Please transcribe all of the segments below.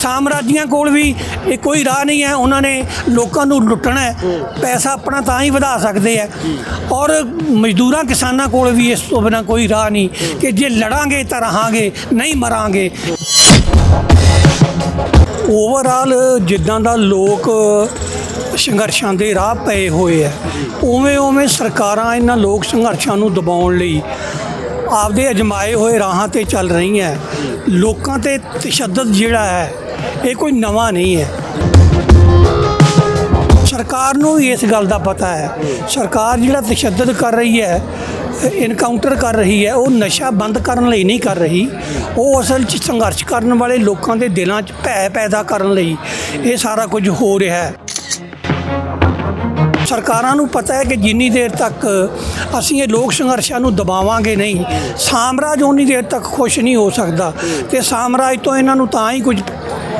ਸਾਮਰਾਜੀਆਂ ਕੋਲ ਵੀ ਇਹ ਕੋਈ ਰਾਹ ਨਹੀਂ ਹੈ। ਉਹਨਾਂ ਨੇ ਲੋਕਾਂ ਨੂੰ ਲੁੱਟਣਾ ਹੈ। ਪੈਸਾ ਆਪਣਾ ਤਾਂ ਹੀ ਵਧਾ ਸਕਦੇ ਆ ਔਰ ਮਜ਼ਦੂਰਾਂ ਕਿਸਾਨਾਂ ਕੋਲ ਵੀ ਇਸ ਤੋਂ ਬਿਨਾਂ ਕੋਈ ਰਾਹ ਨਹੀਂ ਕਿ ਜੇ ਲੜਾਂਗੇ ਤਾਂ ਰਹਾਂਗੇ ਨਹੀਂ ਮਰਾਂਗੇ। ਓਵਰਆਲ ਜਿੱਦਾਂ ਦਾ ਲੋਕ ਸੰਘਰਸ਼ਾਂ ਦੇ ਰਾਹ ਪਏ ਹੋਏ ਆ ਉਵੇਂ ਉਵੇਂ ਸਰਕਾਰਾਂ ਇਹਨਾਂ ਲੋਕ ਸੰਘਰਸ਼ਾਂ ਨੂੰ ਦਬਾਉਣ ਲਈ ਆਪਦੇ ਅਜਮਾਏ ਹੋਏ ਰਾਹਾਂ ਤੇ ਚੱਲ ਰਹੀਆਂ ਲੋਕਾਂ ਤੇ ਤਸ਼ੱਦਦ ਜਿਹੜਾ ਹੈ ਇਹ ਕੋਈ ਨਵਾਂ ਨਹੀਂ ਹੈ। ਸਰਕਾਰ ਨੂੰ ਵੀ ਇਸ ਗੱਲ ਦਾ ਪਤਾ ਹੈ। ਸਰਕਾਰ ਜਿਹੜਾ ਤਸ਼ੱਦਦ ਕਰ ਰਹੀ ਹੈ ਇਨਕਾਊਂਟਰ ਕਰ ਰਹੀ ਹੈ, ਉਹ ਨਸ਼ਾ ਬੰਦ ਕਰਨ ਲਈ ਨਹੀਂ ਕਰ ਰਹੀ। ਉਹ ਅਸਲ 'ਚ ਸੰਘਰਸ਼ ਕਰਨ ਵਾਲੇ ਲੋਕਾਂ ਦੇ ਦਿਲਾਂ 'ਚ ਭੈ ਪੈਦਾ ਕਰਨ ਲਈ ਇਹ ਸਾਰਾ ਕੁਝ ਹੋ ਰਿਹਾ ਹੈ। ਸਰਕਾਰਾਂ ਨੂੰ ਪਤਾ ਹੈ ਕਿ ਜਿੰਨੀ ਦੇਰ ਤੱਕ ਅਸੀਂ ਇਹ ਲੋਕ ਸੰਘਰਸ਼ਾਂ ਨੂੰ ਦਬਾਵਾਂਗੇ ਨਹੀਂ, ਸਾਮਰਾਜ ਉਨੀ ਦੇਰ ਤੱਕ ਖੁਸ਼ ਨਹੀਂ ਹੋ ਸਕਦਾ। ਤੇ ਸਾਮਰਾਜ ਤੋਂ ਇਹਨਾਂ ਨੂੰ ਤਾਂ ਹੀ ਕੁਝ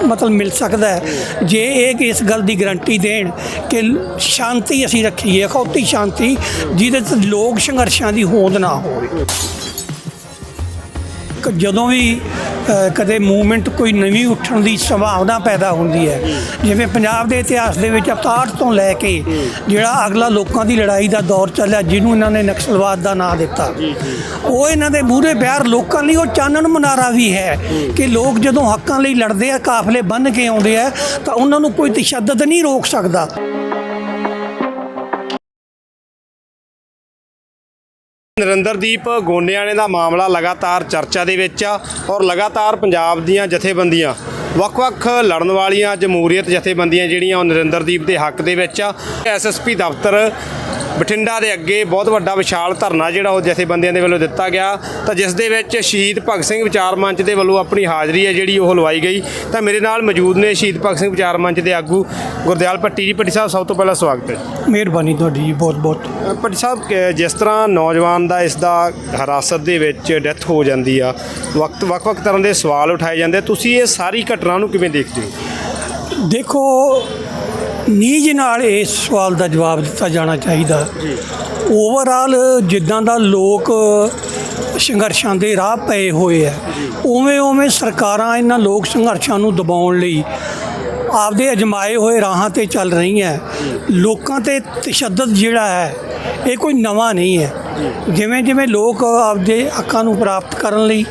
ਮਤਲਬ ਮਿਲ ਸਕਦਾ ਹੈ। ਜੇ ਇਹ ਇਸ ਗੱਲ ਦੀ ਗਰੰਟੀ ਦੇਣ ਕਿ ਸ਼ਾਂਤੀ ਅਸੀਂ ਰੱਖੀਏ, ਅਖੌਤੀ ਸ਼ਾਂਤੀ, ਜਿਹਦੇ 'ਚ ਲੋਕ ਸੰਘਰਸ਼ਾਂ ਦੀ ਹੋਂਦ ਨਾ ਹੋਵੇ। ਜਦੋਂ ਵੀ ਕਦੇ ਮੂਵਮੈਂਟ ਕੋਈ ਨਵੀਂ ਉੱਠਣ ਦੀ ਸੰਭਾਵਨਾ ਪੈਦਾ ਹੁੰਦੀ ਹੈ। ਜਿਵੇਂ ਪੰਜਾਬ ਦੇ ਇਤਿਹਾਸ ਦੇ ਵਿੱਚ ਅਵਤਾਰ ਤੋਂ ਲੈ ਕੇ ਜਿਹੜਾ ਅਗਲਾ ਲੋਕਾਂ ਦੀ ਲੜਾਈ ਦਾ ਦੌਰ ਚੱਲਿਆ ਜਿਹਨੂੰ ਇਹਨਾਂ ਨੇ ਨਕਸਲਵਾਦ ਦਾ ਨਾਂ ਦਿੱਤਾ। ਉਹ ਇਹਨਾਂ ਦੇ ਮੂਹਰੇ ਪਿਆਰ ਲੋਕਾਂ ਲਈ ਉਹ ਚਾਨਣ ਮਨਾਰਾ ਵੀ ਹੈ ਕਿ ਲੋਕ ਜਦੋਂ ਹੱਕਾਂ ਲਈ ਲੜਦੇ ਆ ਕਾਫਲੇ ਬੰਨ ਕੇ ਆਉਂਦੇ ਆ ਤਾਂ ਉਹਨਾਂ ਨੂੰ ਕੋਈ ਤਸ਼ੱਦਦ ਨਹੀਂ ਰੋਕ ਸਕਦਾ। ਨਰਿੰਦਰਦੀਪ ਗੋਨਿਆਣੇ ਦਾ ਮਾਮਲਾ ਲਗਾਤਾਰ ਚਰਚਾ ਦੇ ਵਿੱਚ ਆ ਔਰ ਲਗਾਤਾਰ ਪੰਜਾਬ ਦੀਆਂ ਜਥੇਬੰਦੀਆਂ, ਵੱਖ-ਵੱਖ ਲੜਨ ਵਾਲੀਆਂ ਜਮਹੂਰੀਅਤ ਜਥੇਬੰਦੀਆਂ ਜਿਹੜੀਆਂ ਉਹ ਨਰਿੰਦਰਦੀਪ ਦੇ ਹੱਕ ਦੇ ਵਿੱਚ ਆ। ਐਸਐਸਪੀ ਦਫ਼ਤਰ ਬਠਿੰਡਾ ਦੇ ਅੱਗੇ ਬਹੁਤ ਵੱਡਾ ਵਿਸ਼ਾਲ ਧਰਨਾ ਜਿਹੜਾ ਉਹ ਜਥੇਬੰਦੀਆਂ ਦੇ ਵੱਲੋਂ ਦਿੱਤਾ ਗਿਆ। ਤਾਂ ਜਿਸ ਦੇ ਵਿੱਚ ਸ਼ਹੀਦ ਭਗਤ ਸਿੰਘ ਵਿਚਾਰ ਮੰਚ ਦੇ ਵੱਲੋਂ ਆਪਣੀ ਹਾਜ਼ਰੀ ਹੈ ਜਿਹੜੀ ਉਹ ਲਵਾਈ ਗਈ। ਤਾਂ ਮੇਰੇ ਨਾਲ ਮੌਜੂਦ ਨੇ ਸ਼ਹੀਦ ਭਗਤ ਸਿੰਘ ਵਿਚਾਰ ਮੰਚ ਦੇ ਆਗੂ ਗੁਰਦਿਆਲ ਭੱਟੀ ਜੀ। ਭੱਟੀ ਸਾਹਿਬ ਸਭ ਤੋਂ ਪਹਿਲਾਂ ਸਵਾਗਤ ਹੈ ਮਿਹਰਬਾਨੀ ਤੁਹਾਡੀ ਜੀ ਬਹੁਤ ਬਹੁਤ। ਭੱਟੀ ਸਾਹਿਬ ਜਿਸ ਤਰ੍ਹਾਂ ਨੌਜਵਾਨ ਦਾ ਇਸ ਦਾ ਹਿਰਾਸਤ ਦੇ ਵਿੱਚ ਡੈਥ ਹੋ ਜਾਂਦੀ ਆ ਵਕਤ ਵੱਖ-ਵੱਖ ਤਰ੍ਹਾਂ ਦੇ ਸਵਾਲ ਉਠਾਏ ਜਾਂਦੇ। ਤੁਸੀਂ ਇਹ ਸਾਰੀ ਘਟਨਾ ਨੂੰ ਕਿਵੇਂ ਦੇਖਦੇ ਹੋ? ਦੇਖੋ ਨੀਜ ਨਾਲ ਇਸ ਸਵਾਲ ਦਾ ਜਵਾਬ ਦਿੱਤਾ ਜਾਣਾ ਚਾਹੀਦਾ। ਓਵਰਆਲ ਜਿੱਦਾਂ ਦਾ ਲੋਕ ਸੰਘਰਸ਼ਾਂ ਦੇ ਰਾਹ ਪਏ ਹੋਏ ਆ, ਉਵੇਂ ਉਵੇਂ ਸਰਕਾਰਾਂ ਇਹਨਾਂ ਲੋਕ ਸੰਘਰਸ਼ਾਂ ਨੂੰ ਦਬਾਉਣ ਲਈ ਆਪਦੇ ਅਜਮਾਏ ਹੋਏ ਰਾਹਾਂ ਤੇ ਚੱਲ ਰਹੀਆਂ। ਲੋਕਾਂ ਤੇ ਤਸ਼ੱਦਦ ਜਿਹੜਾ ਹੈ, ਇਹ ਕੋਈ ਨਵਾਂ ਨਹੀਂ ਹੈ। ਜਿਵੇਂ ਜਿਵੇਂ ਲੋਕ ਆਪਦੇ ਹੱਕਾਂ ਨੂੰ ਪ੍ਰਾਪਤ ਕਰਨ ਲਈ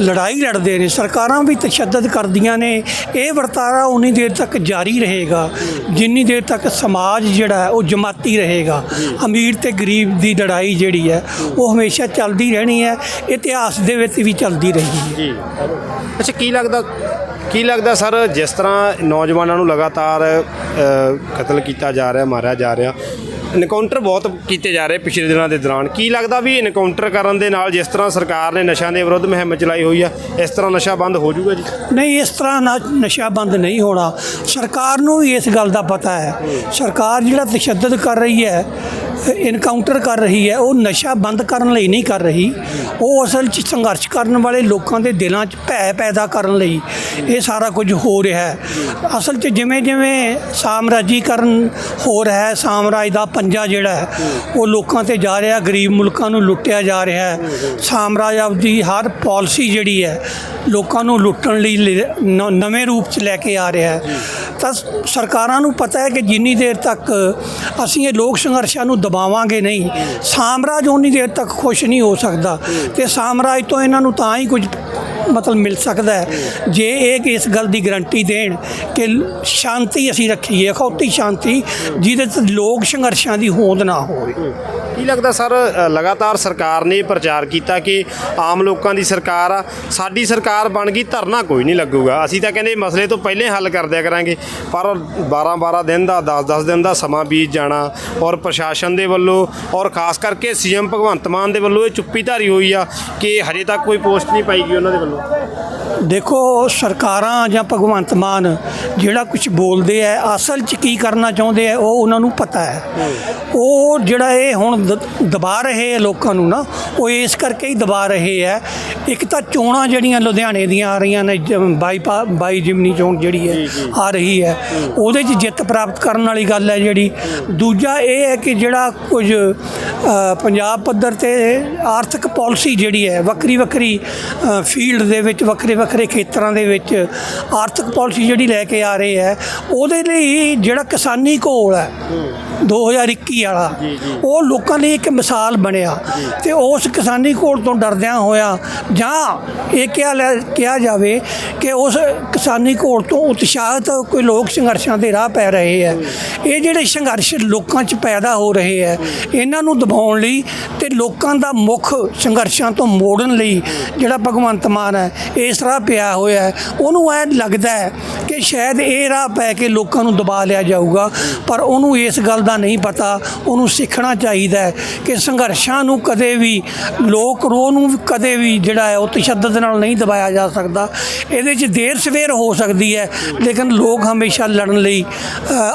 ਲੜਾਈ ਲੜਦੇ ਨੇ, ਸਰਕਾਰਾਂ ਵੀ ਤਸ਼ੱਦਦ ਕਰਦੀਆਂ ਨੇ। ਇਹ ਵਰਤਾਰਾ ਉਨੀ ਦੇਰ ਤੱਕ ਜਾਰੀ ਰਹੇਗਾ। ਜਿੰਨੀ ਦੇਰ ਤੱਕ ਸਮਾਜ ਜਿਹੜਾ ਉਹ ਜਮਾਤੀ ਰਹੇਗਾ। ਅਮੀਰ ਤੇ ਗਰੀਬ ਦੀ ਲੜਾਈ ਜਿਹੜੀ ਹੈ, ਉਹ ਹਮੇਸ਼ਾ ਚੱਲਦੀ ਰਹਿਣੀ ਹੈ। ਇਤਿਹਾਸ ਦੇ ਵਿੱਚ ਵੀ ਚੱਲਦੀ ਰਹੀ ਹੈ ਜੀ। ਅੱਛਾ, ਕੀ ਲੱਗਦਾ ਕੀ ਲੱਗਦਾ ਸਰ, ਜਿਸ ਤਰ੍ਹਾਂ ਨੌਜਵਾਨਾਂ ਨੂੰ ਲਗਾਤਾਰ ਕਤਲ ਕੀਤਾ ਜਾ ਰਿਹਾ, ਮਾਰਿਆ ਜਾ ਰਿਹਾ ਇਨਕਾਊਂਟਰ ਬਹੁਤ ਕੀਤੇ ਜਾ ਰਹੇ ਪਿਛਲੇ ਦਿਨਾਂ ਦੇ ਦੌਰਾਨ। ਕੀ ਲੱਗਦਾ ਵੀ ਇਨਕਾਊਂਟਰ ਕਰਨ ਦੇ ਨਾਲ ਜਿਸ ਤਰ੍ਹਾਂ ਸਰਕਾਰ ਨੇ ਨਸ਼ਿਆਂ ਦੇ ਵਿਰੁੱਧ ਮੁਹਿੰਮ ਚਲਾਈ ਹੋਈ ਆ, ਇਸ ਤਰ੍ਹਾਂ ਨਸ਼ਾ ਬੰਦ ਹੋ ਜਾਊਗਾ ਜੀ? ਨਹੀਂ, ਇਸ ਤਰ੍ਹਾਂ ਨਾ ਨਸ਼ਾ ਬੰਦ ਨਹੀਂ ਹੋਣਾ। ਸਰਕਾਰ ਨੂੰ ਵੀ ਇਸ ਗੱਲ ਦਾ ਪਤਾ ਹੈ। ਸਰਕਾਰ ਜਿਹੜਾ ਤਸ਼ੱਦਦ ਕਰ ਰਹੀ ਹੈ ਇਨਕਾਊਂਟਰ ਕਰ ਰਹੀ ਹੈ, ਉਹ ਨਸ਼ਾ ਬੰਦ ਕਰਨ ਲਈ ਨਹੀਂ ਕਰ ਰਹੀ। ਉਹ ਅਸਲ 'ਚ ਸੰਘਰਸ਼ ਕਰਨ ਵਾਲੇ ਲੋਕਾਂ ਦੇ ਦਿਲਾਂ 'ਚ ਭੈ ਪੈਦਾ ਕਰਨ ਲਈ ਇਹ ਸਾਰਾ ਕੁਝ ਹੋ ਰਿਹਾ ਹੈ। ਅਸਲ 'ਚ ਜਿਵੇਂ ਜਿਵੇਂ ਸਾਮਰਾਜੀਕਰਨ ਹੋ ਰਿਹਾ ਹੈ, ਸਾਮਰਾਜ ਦਾ ਪੰਜਾ ਜਿਹੜਾ ਹੈ, ਉਹ ਲੋਕਾਂ ਤੇ ਜਾ ਰਿਹਾ, ਗਰੀਬ ਮੁਲਕਾਂ ਨੂੰ ਲੁੱਟਿਆ ਜਾ ਰਿਹਾ ਹੈ। ਸਾਮਰਾਜ ਆਪਦੀ ਹਰ ਪਾਲਿਸੀ ਜਿਹੜੀ ਹੈ, ਲੋਕਾਂ ਨੂੰ ਲੁੱਟਣ ਲਈ ਲ- ਨਵੇਂ ਰੂਪ 'ਚ ਲੈ ਕੇ ਆ ਰਿਹਾ ਹੈ। ਤਾਂ ਸਰਕਾਰਾਂ ਨੂੰ ਪਤਾ ਹੈ ਕਿ ਜਿੰਨੀ ਦੇਰ ਤੱਕ ਅਸੀਂ ਇਹ ਲੋਕ ਸੰਘਰਸ਼ਾਂ ਨੂੰ ਦਬਾਵਾਂਗੇ ਨਹੀਂ, ਸਾਮਰਾਜ ਉਨੀ ਦੇਰ ਤੱਕ ਖੁਸ਼ ਨਹੀਂ ਹੋ ਸਕਦਾ। ਤੇ ਸਾਮਰਾਜ ਤੋਂ ਇਹਨਾਂ ਨੂੰ ਤਾਂ ਹੀ ਕੁਝ ਮਤਲਬ ਮਿਲ ਸਕਦਾ ਹੈ। ਜੇ ਇਹ ਇਸ ਗੱਲ ਦੀ ਗਰੰਟੀ ਦੇਣ ਕਿ ਸ਼ਾਂਤੀ ਅਸੀਂ ਰੱਖੀਏ, ਅਖੌਤੀ ਸ਼ਾਂਤੀ, ਜਿਹਦੇ 'ਚ ਲੋਕ ਸੰਘਰਸ਼ਾਂ ਦੀ ਹੋਂਦ ਨਾ ਹੋਵੇ। ਕੀ ਲੱਗਦਾ ਸਰ ਲਗਾਤਾਰ ਸਰਕਾਰ ਨੇ ਪ੍ਰਚਾਰ ਕੀਤਾ ਕਿ ਆਮ ਲੋਕਾਂ ਦੀ ਸਰਕਾਰ ਆ, ਸਾਡੀ ਸਰਕਾਰ ਬਣ ਗਈ, ਧਰਨਾ ਕੋਈ ਨਹੀਂ ਲੱਗੂਗਾ। ਅਸੀਂ ਤਾਂ ਕਹਿੰਦੇ ਮਸਲੇ ਤੋਂ ਪਹਿਲੇ ਹੱਲ ਕਰ ਦਿਆ ਕਰਾਂਗੇ, ਪਰ 12 12 ਦਿਨ ਦਾ 10 10 ਦਿਨ ਦਾ ਸਮਾਂ ਬੀਤ ਜਾਣਾ ਔਰ ਪ੍ਰਸ਼ਾਸਨ ਦੇ ਵੱਲੋਂ ਔਰ ਖਾਸ ਕਰਕੇ ਸੀਐਮ ਭਗਵੰਤ ਮਾਨ ਦੇ ਵੱਲੋਂ ਇਹ ਚੁੱਪੀ ਧਾਰੀ ਹੋਈ ਆ ਕਿ ਹਜੇ ਤੱਕ ਕੋਈ ਪੋਸਟ ਨਹੀਂ ਪਾਈ ਗਈ ਉਹਨਾਂ ਦੇ ਵੱਲੋਂ। ano. ਦੇਖੋ ਸਰਕਾਰਾਂ ਜਾਂ ਭਗਵੰਤ ਮਾਨ ਜਿਹੜਾ ਕੁਝ ਬੋਲਦੇ ਆ ਅਸਲ 'ਚ ਕੀ ਕਰਨਾ ਚਾਹੁੰਦੇ ਆ ਉਹ ਉਹਨਾਂ ਨੂੰ ਪਤਾ ਹੈ। ਉਹ ਜਿਹੜਾ ਇਹ ਹੁਣ ਦਬਾ ਰਹੇ ਆ ਲੋਕਾਂ ਨੂੰ ਨਾ ਉਹ ਇਸ ਕਰਕੇ ਹੀ ਦਬਾ ਰਹੇ ਆ। ਇੱਕ ਤਾਂ ਚੋਣਾਂ ਜਿਹੜੀਆਂ ਲੁਧਿਆਣੇ ਦੀਆਂ ਆ ਰਹੀਆਂ ਨੇ ਬਾਈ ਬਾਈ ਜਿਮਨੀ ਚੋਣ ਜਿਹੜੀ ਹੈ ਆ ਰਹੀ ਹੈ। ਉਹਦੇ 'ਚ ਜਿੱਤ ਪ੍ਰਾਪਤ ਕਰਨ ਵਾਲੀ ਗੱਲ ਹੈ ਜਿਹੜੀ। ਦੂਜਾ ਇਹ ਹੈ ਕਿ ਜਿਹੜਾ ਕੁਝ ਪੰਜਾਬ ਪੱਧਰ ਤੇ ਆਰਥਿਕ ਪਾਲਿਸੀ ਜਿਹੜੀ ਹੈ ਵੱਖਰੀ ਵੱਖਰੀ ਫੀਲਡ ਦੇ ਵਿੱਚ ਵੱਖਰੇ ਵੱਖਰੇ ਵੱਖਰੇ ਖੇਤਰਾਂ ਦੇ ਵਿੱਚ ਆਰਥਿਕ ਪਾਲਿਸੀ ਜਿਹੜੀ ਲੈ ਕੇ ਆ ਰਹੇ ਹੈ, ਉਹਦੇ ਲਈ ਜਿਹੜਾ ਕਿਸਾਨੀ ਘੋਲ ਹੈ 2021 ਵਾਲਾ ਉਹ ਲੋਕਾਂ ਲਈ ਇੱਕ ਮਿਸਾਲ ਬਣਿਆ ਤੇ ਉਸ ਕਿਸਾਨੀ ਘੋਲ ਤੋਂ ਡਰਦਿਆਂ ਹੋਇਆ ਜਾਂ ਇਹ ਕਿਹਾ ਲੈ ਕਿਹਾ ਜਾਵੇ ਕਿ ਉਸ ਕਿਸਾਨੀ ਘੋਲ ਤੋਂ ਉਤਸ਼ਾਹਿਤ ਕੋਈ ਲੋਕ ਸੰਘਰਸ਼ਾਂ ਦੇ ਰਾਹ ਪੈ ਰਹੇ ਹੈ। ਇਹ ਜਿਹੜੇ ਸੰਘਰਸ਼ ਲੋਕਾਂ 'ਚ ਪੈਦਾ ਹੋ ਰਹੇ ਹੈ ਇਹਨਾਂ ਨੂੰ ਦਬਾਉਣ ਲਈ ਤੇ ਲੋਕਾਂ ਦਾ ਮੁੱਖ ਸੰਘਰਸ਼ਾਂ ਤੋਂ ਮੋੜਨ ਲਈ ਜਿਹੜਾ ਭਗਵੰਤ ਮਾਨ ਹੈ ਇਸ ਰਾਹ ਪਿਆ ਹੋਇਆ ਹੈ। ਉਹਨੂੰ ਐ ਲੱਗਦਾ ਹੈ ਕਿ ਸ਼ਾਇਦ ਇਹ ਰਾਹ ਪੈ ਕੇ ਲੋਕਾਂ ਨੂੰ ਦਬਾ ਲਿਆ ਜਾਊਗਾ ਪਰ ਉਹਨੂੰ ਇਸ ਗੱਲ ਦਾ ਨਹੀਂ ਪਤਾ, ਉਹਨੂੰ ਸਿੱਖਣਾ ਚਾਹੀਦਾ ਹੈ ਕਿ ਸੰਘਰਸ਼ਾਂ ਨੂੰ ਕਦੇ ਵੀ, ਲੋਕ ਰੋਹ ਨੂੰ ਕਦੇ ਵੀ ਜਿਹੜਾ ਹੈ ਉਹ ਤਸ਼ੱਦਦ ਨਾਲ ਨਹੀਂ ਦਬਾਇਆ ਜਾ ਸਕਦਾ। ਇਹਦੇ 'ਚ ਦੇਰ ਸਵੇਰ ਹੋ ਸਕਦੀ ਹੈ, ਲੇਕਿਨ ਲੋਕ ਹਮੇਸ਼ਾ ਲੜਨ ਲਈ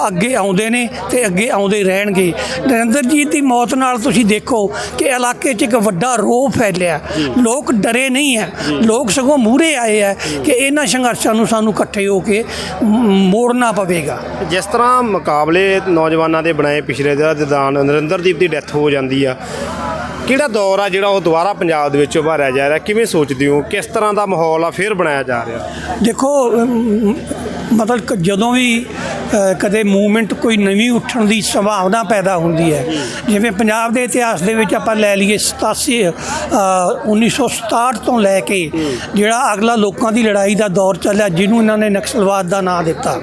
ਅੱਗੇ ਆਉਂਦੇ ਨੇ ਤੇ ਅੱਗੇ ਆਉਂਦੇ ਰਹਿਣਗੇ। ਨਰਿੰਦਰਜੀਤ ਦੀ ਮੌਤ ਨਾਲ ਤੁਸੀਂ ਦੇਖੋ ਕਿ ਇਲਾਕੇ 'ਚ ਇੱਕ ਵੱਡਾ ਰੋਹ ਫੈਲਿਆ। ਲੋਕ ਡਰੇ ਨਹੀਂ ਹੈ। ਲੋਕ ਸਗੋਂ ਮੂਹਰੇ ਆਏ ਹੈ ਕਿ ਇਹਨਾਂ ਸੰਘਰਸ਼ਾਂ ਨੂੰ ਸਾਨੂੰ ਇਕੱਠੇ ਹੋ ਕੇ ਮੋੜਨਾ ਪਵੇਗਾ। ਜਿਸ ਤਰ੍ਹਾਂ ਮੁਕਾਬਲੇ ਨੌਜਵਾਨਾਂ ਦੇ ਬਣਾਏ ਪਿਛਲੇ ਦਾ ਜਦਾਨ ਨਰਿੰਦਰਦੀਪ ਦੀ ਡੈਥ ਹੋ ਜਾਂਦੀ ਆ। ਕਿਹੜਾ ਦੌਰ ਆ ਜਿਹੜਾ ਉਹ ਦੁਬਾਰਾ ਪੰਜਾਬ ਦੇ ਵਿੱਚ ਉਭਾਰਿਆ ਜਾ ਰਿਹਾ? ਕਿਵੇਂ ਸੋਚਦੇ ਹੋ? ਕਿਸ ਤਰ੍ਹਾਂ ਦਾ ਮਾਹੌਲ ਆ? ਫਿਰ ਬਣਾਇਆ ਜਾ ਰਿਹਾ? ਦੇਖੋ ਮਤਲਬ ਜਦੋਂ ਵੀ ਕਦੇ ਮੂਵਮੈਂਟ ਕੋਈ ਨਵੀਂ ਉੱਠਣ ਦੀ ਸੰਭਾਵਨਾ ਪੈਦਾ ਹੁੰਦੀ ਹੈ। ਜਿਵੇਂ ਪੰਜਾਬ ਦੇ ਇਤਿਹਾਸ ਦੇ ਵਿੱਚ ਆਪਾਂ ਲੈ ਲਈਏ 87 ਅ, 1967 ਤੋਂ ਲੈ ਕੇ ਜਿਹੜਾ ਅਗਲਾ ਲੋਕਾਂ ਦੀ ਲੜਾਈ ਦਾ ਦੌਰ ਚੱਲਿਆ ਜਿਹਨੂੰ ਇਹਨਾਂ ਨੇ ਨਕਸਲਵਾਦ ਦਾ ਨਾਂ ਦਿੱਤਾ।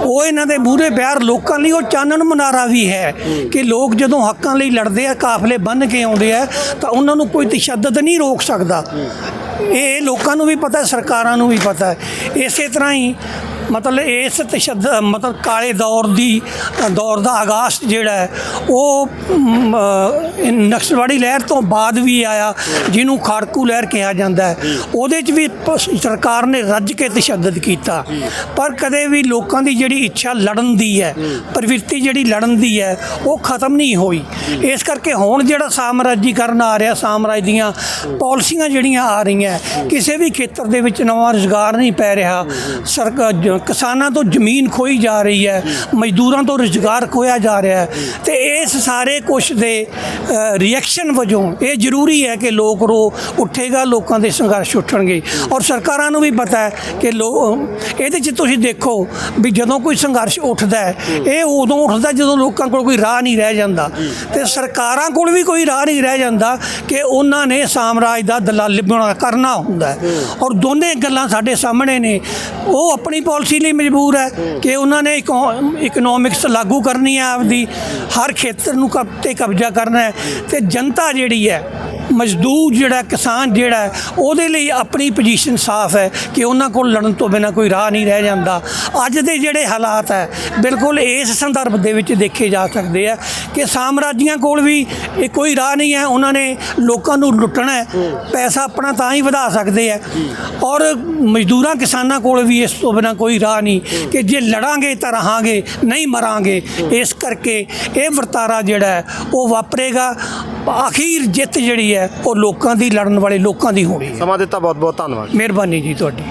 ਉਹ ਇਹਨਾਂ ਦੇ ਮੂਹਰੇ ਬਿਆਰ ਲੋਕਾਂ ਲਈ ਉਹ ਚਾਨਣ ਮੁਨਾਰਾ ਵੀ ਹੈ ਕਿ ਲੋਕ ਜਦੋਂ ਹੱਕਾਂ ਲਈ ਲੜਦੇ ਆ ਕਾਫਲੇ ਬੰਨ ਕੇ ਆਉਂਦੇ ਆ ਤਾਂ ਉਹਨਾਂ ਨੂੰ ਕੋਈ ਤਸ਼ੱਦਦ ਨਹੀਂ ਰੋਕ ਸਕਦਾ। ਇਹ ਲੋਕਾਂ ਨੂੰ ਵੀ ਪਤਾ ਸਰਕਾਰਾਂ ਨੂੰ ਵੀ ਪਤਾ। ਹੈ ਇਸੇ ਤਰ੍ਹਾਂ ਹੀ ਮਤਲਬ ਇਸ ਤਸ਼ੱਦਦ, ਮਤਲਬ ਕਾਲੇ ਦੌਰ ਦੀ ਦੌਰ ਦਾ ਆਗਾਜ਼ ਜਿਹੜਾ ਹੈ, ਉਹ ਨਕਸਲਵਾੜੀ ਲਹਿਰ ਤੋਂ ਬਾਅਦ ਵੀ ਆਇਆ, ਜਿਹਨੂੰ ਖਾੜਕੂ ਲਹਿਰ ਕਿਹਾ ਜਾਂਦਾ ਹੈ। ਉਹਦੇ 'ਚ ਵੀ ਸਰਕਾਰ ਨੇ ਰੱਜ ਕੇ ਤਸ਼ੱਦਦ ਕੀਤਾ। ਪਰ ਕਦੇ ਵੀ ਲੋਕਾਂ ਦੀ ਜਿਹੜੀ ਇੱਛਾ ਲੜਨ ਦੀ ਹੈ, ਪ੍ਰਵਿਰਤੀ ਜਿਹੜੀ ਲੜਨ ਦੀ ਹੈ, ਉਹ ਖਤਮ ਨਹੀਂ ਹੋਈ। ਇਸ ਕਰਕੇ ਹੁਣ ਜਿਹੜਾ ਸਾਮਰਾਜੀਕਰਨ ਆ ਰਿਹਾ, ਸਾਮਰਾਜ ਦੀਆਂ ਪਾਲਿਸੀਆਂ ਜਿਹੜੀਆਂ ਆ ਰਹੀਆਂ, ਕਿਸੇ ਵੀ ਖੇਤਰ ਦੇ ਵਿੱਚ ਨਵਾਂ ਰੁਜ਼ਗਾਰ ਨਹੀਂ ਪੈ ਰਿਹਾ। ਸਰਕਾਰ ਕਿਸਾਨਾਂ ਤੋਂ ਜ਼ਮੀਨ ਖੋਈ ਜਾ ਰਹੀ ਹੈ, ਮਜ਼ਦੂਰਾਂ ਤੋਂ ਰੁਜ਼ਗਾਰ ਖੋਇਆ ਜਾ ਰਿਹਾ ਹੈ। ਤੇ ਇਸ ਸਾਰੇ ਕੁਛ ਦੇ ਰਿਐਕਸ਼ਨ ਵਜੋਂ ਇਹ ਜ਼ਰੂਰੀ ਹੈ ਕਿ ਲੋਕ ਰੋ ਉੱਠੇਗਾ, ਲੋਕਾਂ ਦੇ ਸੰਘਰਸ਼ ਉੱਠਣਗੇ। ਔਰ ਸਰਕਾਰਾਂ ਨੂੰ ਵੀ ਪਤਾ ਹੈ ਕਿ ਲੋ, ਇਹਦੇ 'ਚ ਤੁਸੀਂ ਦੇਖੋ ਵੀ ਜਦੋਂ ਕੋਈ ਸੰਘਰਸ਼ ਉੱਠਦਾ ਹੈ, ਇਹ ਉਦੋਂ ਉੱਠਦਾ ਜਦੋਂ ਲੋਕਾਂ ਕੋਲ ਕੋਈ ਰਾਹ ਨਹੀਂ ਰਹਿ ਜਾਂਦਾ। ਤੇ ਸਰਕਾਰਾਂ ਕੋਲ ਵੀ ਕੋਈ ਰਾਹ ਨਹੀਂ ਰਹਿ ਜਾਂਦਾ ਕਿ ਉਹਨਾਂ ਨੇ ਸਾਮਰਾਜ ਦਾ ਦਲਾਲੀ ਕਰਨਾ ਹੁੰਦਾ ਔਰ ਦੋਨੇ ਗੱਲਾਂ ਸਾਡੇ ਸਾਹਮਣੇ ਨੇ। ਉਹ ਆਪਣੀ ਪਾਲਿਸੀ ਲਈ ਮਜਬੂਰ ਹੈ ਕਿ ਉਹਨਾਂ ਨੇ ਇਕਨੋਮਿਕਸ ਲਾਗੂ ਕਰਨੀ ਹੈ ਆਪਦੀ। ਹਰ ਖੇਤਰ ਨੂੰ ਤੇ ਕਬਜ਼ਾ ਕਰਨਾ ਹੈ। ਤੇ ਜਨਤਾ ਜਿਹੜੀ ਹੈ ਮਜ਼ਦੂਰ ਜਿਹੜਾ, ਕਿਸਾਨ ਜਿਹੜਾ ਉਹਦੇ ਲਈ ਆਪਣੀ ਪੋਜੀਸ਼ਨ ਸਾਫ਼ ਹੈ ਕਿ ਉਹਨਾਂ ਕੋਲ ਲੜਨ ਤੋਂ ਬਿਨਾ ਕੋਈ ਰਾਹ ਨਹੀਂ ਰਹਿ ਜਾਂਦਾ। ਅੱਜ ਦੇ ਜਿਹੜੇ ਹਾਲਾਤ ਹੈ, ਬਿਲਕੁਲ ਇਸ ਸੰਦਰਭ ਦੇ ਵਿੱਚ ਦੇਖੇ ਜਾ ਸਕਦੇ ਆ ਕਿ ਸਾਮਰਾਜੀਆਂ ਕੋਲ ਵੀ ਇਹ ਕੋਈ ਰਾਹ ਨਹੀਂ ਹੈ। ਉਹਨਾਂ ਨੇ ਲੋਕਾਂ ਨੂੰ ਲੁੱਟਣਾ ਹੈ, ਪੈਸਾ ਆਪਣਾ ਤਾਂ ਹੀ ਵਧਾ ਸਕਦੇ ਆ ਔਰ ਮਜ਼ਦੂਰਾਂ, ਕਿਸਾਨਾਂ ਕੋਲ ਵੀ ਇਸ ਤੋਂ ਬਿਨਾ ਕੋਈ ਰਾਹ ਨਹੀਂ ਕਿ ਜੇ ਲੜਾਂਗੇ ਤਾਂ ਰਹਾਂਗੇ, ਨਹੀਂ ਮਰਾਂਗੇ। ਇਸ ਕਰਕੇ ਇਹ ਵਰਤਾਰਾ ਜਿਹੜਾ ਹੈ, ਉਹ ਵਾਪਰੇਗਾ। ਆਖੀਰ ਜਿੱਤ ਜਿਹੜੀ ਹੈ ਉਹ ਲੋਕਾਂ ਦੀ ਲੜਨ ਵਾਲੇ ਲੋਕਾਂ ਦੀ ਹੋਣੀ ਹੈ। ਸਮਾਂ ਦਿੱਤਾ ਬਹੁਤ ਬਹੁਤ ਧੰਨਵਾਦ। ਮਿਹਰਬਾਨੀ ਜੀ ਤੁਹਾਡੀ।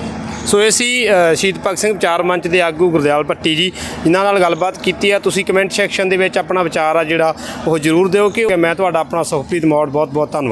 ਸੋ ਇਹ ਸੀ ਸ਼ਹੀਦ ਭਗਤ ਸਿੰਘ ਵਿਚਾਰ ਮੰਚ ਦੇ ਆਗੂ ਗੁਰਦਿਆਲ ਭੱਟੀ ਜੀ ਜਿਨ੍ਹਾਂ ਨਾਲ ਗੱਲਬਾਤ ਕੀਤੀ ਆ ਤੁਸੀਂ ਕਮੈਂਟ ਸੈਕਸ਼ਨ ਦੇ ਵਿੱਚ ਆਪਣਾ ਵਿਚਾਰ ਆ ਜਿਹੜਾ ਉਹ ਜ਼ਰੂਰ ਦਿਓ ਕਿ ਮੈਂ ਤੁਹਾਡਾ ਆਪਣਾ ਸੁਖਪ੍ਰੀਤ ਮੌੜ ਬਹੁਤ ਬਹੁਤ ਧੰਨਵਾਦ।